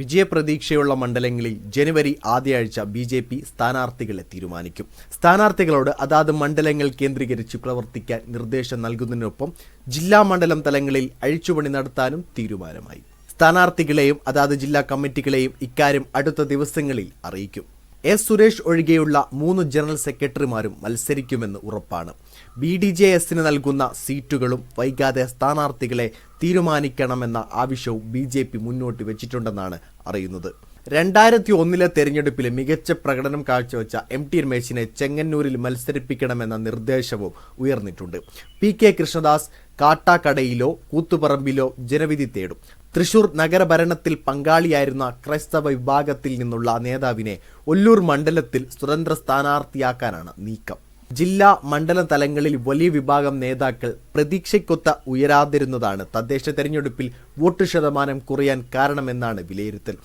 വിജയപ്രതീക്ഷയുള്ള മണ്ഡലങ്ങളിൽ ജനുവരി ആദ്യയാഴ്ച ബി ജെ പി സ്ഥാനാർത്ഥികളെ തീരുമാനിക്കും. സ്ഥാനാർത്ഥികളോട് അതാത് മണ്ഡലങ്ങൾ കേന്ദ്രീകരിച്ച് പ്രവർത്തിക്കാൻ നിർദ്ദേശം നൽകുന്നതിനൊപ്പം ജില്ലാ മണ്ഡലം തലങ്ങളിൽ അഴിച്ചുപണി നടത്താനും തീരുമാനമായി. സ്ഥാനാർത്ഥികളെയും അതാത് ജില്ലാ കമ്മിറ്റികളെയും ഇക്കാര്യം അടുത്ത ദിവസങ്ങളിൽ അറിയിക്കും. എസ് സുരേഷ് ഒഴികെയുള്ള മൂന്ന് ജനറൽ സെക്രട്ടറിമാരും മത്സരിക്കുമെന്ന് ഉറപ്പാണ്. ബി ഡി ജെ എസിന് നൽകുന്ന സീറ്റുകളും വൈകാതെ സ്ഥാനാർത്ഥികളെ തീരുമാനിക്കണമെന്ന ആവശ്യവും ബി ജെ പി മുന്നോട്ട് വെച്ചിട്ടുണ്ടെന്നാണ് അറിയുന്നത്. രണ്ടായിരത്തി ഒന്നിലെ തെരഞ്ഞെടുപ്പിൽ മികച്ച പ്രകടനം കാഴ്ചവെച്ച എം ടി രമേശിനെ ചെങ്ങന്നൂരിൽ മത്സരിപ്പിക്കണമെന്ന നിർദ്ദേശവും ഉയർന്നിട്ടുണ്ട്. പി കെ കൃഷ്ണദാസ് കാട്ടാക്കടയിലോ കൂത്തുപറമ്പിലോ ജനവിധി തേടും. തൃശൂർ നഗരഭരണത്തിൽ പങ്കാളിയായിരുന്ന ക്രൈസ്തവ വിഭാഗത്തിൽ നിന്നുള്ള നേതാവിനെ ഒല്ലൂർ മണ്ഡലത്തിൽ സ്വതന്ത്ര സ്ഥാനാർത്ഥിയാക്കാനാണ് നീക്കം. ജില്ലാ മണ്ഡല തലങ്ങളിൽ വലിയ വിഭാഗം നേതാക്കൾ പ്രതീക്ഷയ്ക്കൊത്ത ഉയരാതിരുന്നതാണ്. തദ്ദേശ തെരഞ്ഞെടുപ്പിൽ വോട്ട് ശതമാനം കുറയാൻ കാരണമെന്നാണ് വിലയിരുത്തൽ.